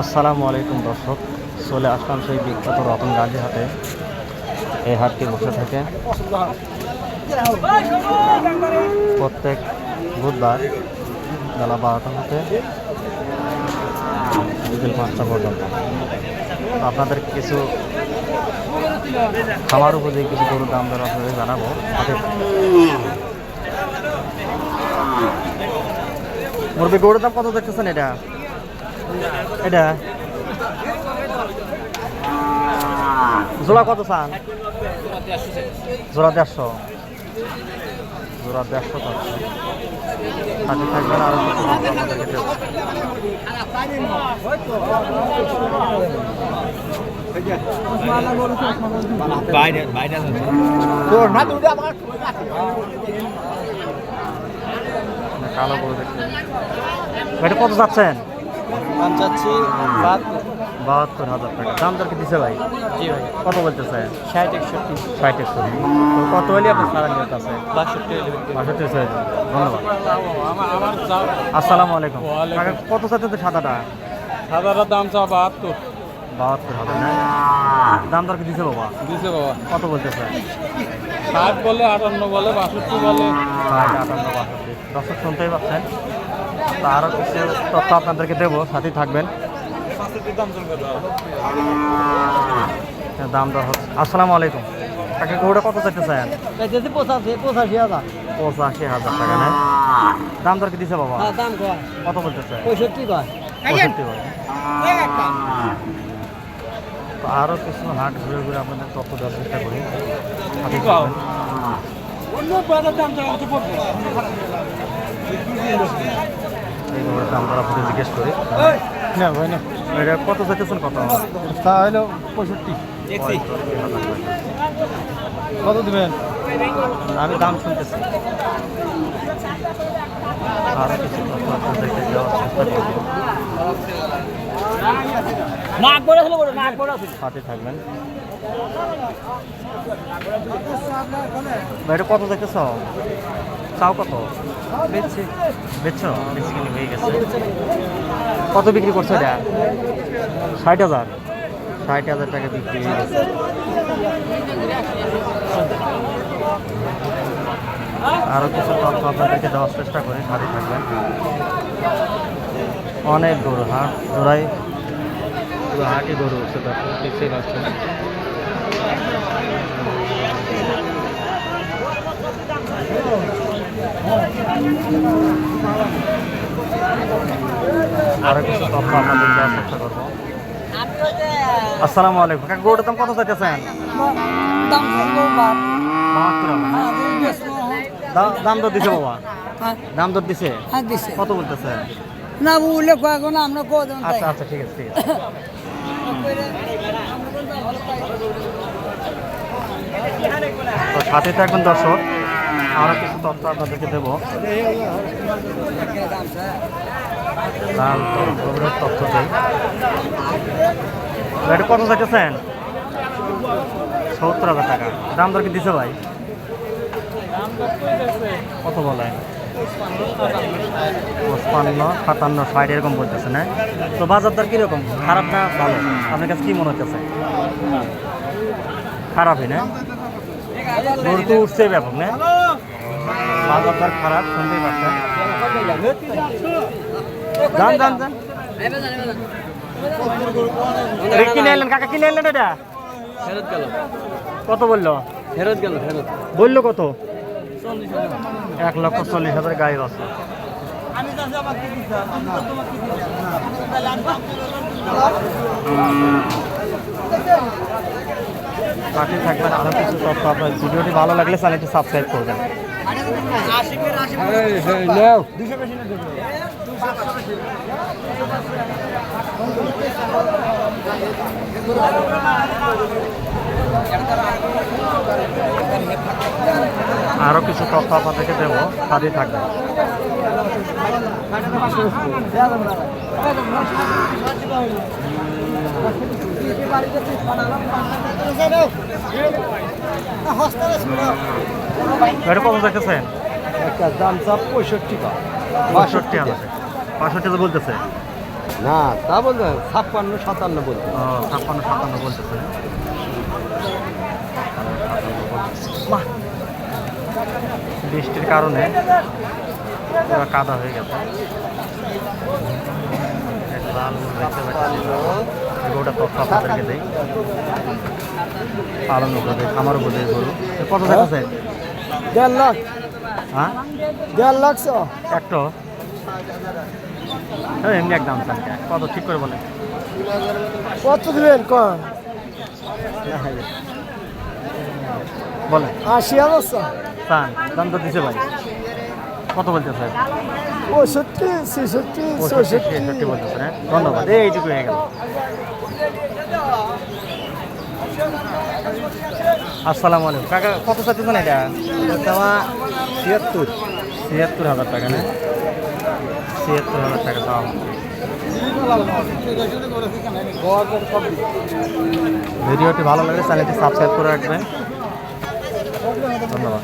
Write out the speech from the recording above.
আসসালামু আলাইকুম দর্শক, চলে আসলাম সেই বিখ্যাত রতন গান্ধী হাটে। এই হাটটি বসে থাকে। প্রত্যেক বুধবার বেলা বারোটা হতে বিকেল পাঁচটা পর্যন্ত। আপনাদের কিছু খামার উপযোগী কিছু গরুর দাম দর আপনাদের জানাব। মুরবি গরুর দাম কত দেখতেছেন এটা? এটা? জোড়া কত চান? জোড়া দেড়শো। জোড়া দেড়শো চাচ্ছে। সাথে থাকবেন আরও কালো গরু দেখতে কত যাচ্ছেন দাম চাচ্ছি বাহাত্তর। হাজার টাকা। দাম দর কি দিছে ভাই? জি ভাই। কত বলতেছে? ষাট একষট্টি। ষাট একষট্টি। তো কত হলে আপনার সারা নিয়ত আছে বাষট্টি বাষট্টি ছয় ধন্যবাদ। আসসালামু আলাইকুম। কত চাইতে সাদাটা? সাদাটা দাম চাও বাহাত্তর। বাহাত্তর হাজার দাম দর কি দিছে বাবা? দিছে বাবা। কত বলতেছে? ষাট বলে আটান্ন বলে বাষট্টি বলে। ষাট আটান্ন বাষট্টি। দর্শক শুনতেই পাচ্ছেন? তা আরও কিছু তথ্য আপনাদেরকে দেবো সাথেই থাকবেন। দাম দর হচ্ছে। আসসালামু আলাইকুম। কাকে গরুটা কত চাইতেছেন? চাইতেছি পঁচাশি হাজার। পঁচাশি হাজার টাকা নেয় দাম দর কি দিছে বাবা? হ্যাঁ দাম কত বলতেছে? পঁয়ষট্টি কয়? পঁয়ষট্টি বলে আরও কিছু হাট ঘুরে ঘুরে আপনাদের তথ্য দেওয়ার চেষ্টা করি। সাথেই থাকবেন। এই গরুর দাম দর আপনাদের জিজ্ঞেস করি। না ভাই না। এটা কত চাইতেছেন কত? তা হলো পঁয়ষট্টি। কত দেবেন? আমি দাম শুনতেছি। কিছু আপনাদেরকে দেওয়ার চেষ্টা করব। সাথে থাকবেন। ভাই, এটা কত দেখতেছ চাও কত বেচছি বেচছো? কিনে হয়ে গেছে। কত বিক্রি করছ এটা? ষাট হাজার। ষাট হাজার টাকা বিক্রি হয়ে গেছে। আরও কিছু তথ্য আপনাদেরকে দেওয়ার চেষ্টা করি সাথে থাকবেন। অনেক গরু হাট জোড়াই। পুরো হাটই গরু উঠছে দেখো দেখতেই পাচ্ছেন। আসসালামু আলাইকুম। কত দাম দর দিছে বাবা? দাম দর দিছে? কত বলতেছে? না আমরা কো আচ্ছা আচ্ছা ঠিক আছে সাথে থাকবেন দর্শক। আরও কিছু তথ্য আপনাদেরকে দেবো। দাম খবরের তথ্য দেই। এটা কত চাইতেছেন? সত্তর হাজার টাকা। দাম দর কি দিছে ভাই? কত বলে? পঁচপান্ন, সাতান্ন, ষাট, এরকম বলতেছে, না? তো বাজার দর কীরকম? খারাপ না ভালো? আপনার কাছে কী মনে হচ্ছে খারাপই, না? গরু তো উঠছে ব্যাপক, না? কত বলল ফেরত গেল ফেরত বলল? কত? এক লক্ষ চল্লিশ হাজার গায়ে আছে থাকবেন আরও কিছু তথ্য আপনার ভিডিওটি ভালো লাগলে চ্যানেলটি সাবস্ক্রাইব করবেন। আরও কিছু তথ্য আপনাদেরকে দেবো সাথেই থাকবেন এটা কত দেখতেছেন একটা দাম চাপ পঁয়ষট্টি হাজার হাজার বলতেছে? না তা বলতে ছাপ্পান্ন সাতান্ন বলতে ছাপ্পান্ন সাতান্ন বলতেছে। বৃষ্টির কারণে পুরো কাদা হয়ে গেছে। লাল দেখতে পাচ্ছি গরুটা তথ্য আপনাদেরকে দেই। পালন উপরে খামার উপরে গরু কত দেখাচ্ছে দেড় লাখ। হ্যাঁ? দেড় লাখ একটো? এমনি একদম চান কত? ঠিক করে বলেন। কত দিবেন? কন বলেন। আশি হাজার চান দাম তো দিছে ভাই। কত বলতেছে পঁয়ষট্টি ছেষট্টি পঁয়ষট্টি ছেষট্টি বলতেছে হ্যাঁ? ধন্যবাদ। এই এইটুকু হয়ে গেল। আসসালামু আলাইকুম। কাকা কত চাচ্ছেন এটা? দামা ছিয়াত্তর। ছিয়াত্তর হাজার টাকা না ছিয়াত্তর হাজার টাকা দাম। ভিডিওটি ভালো লাগলে চ্যানেলটি সাবস্ক্রাইব করে রাখবেন। ধন্যবাদ।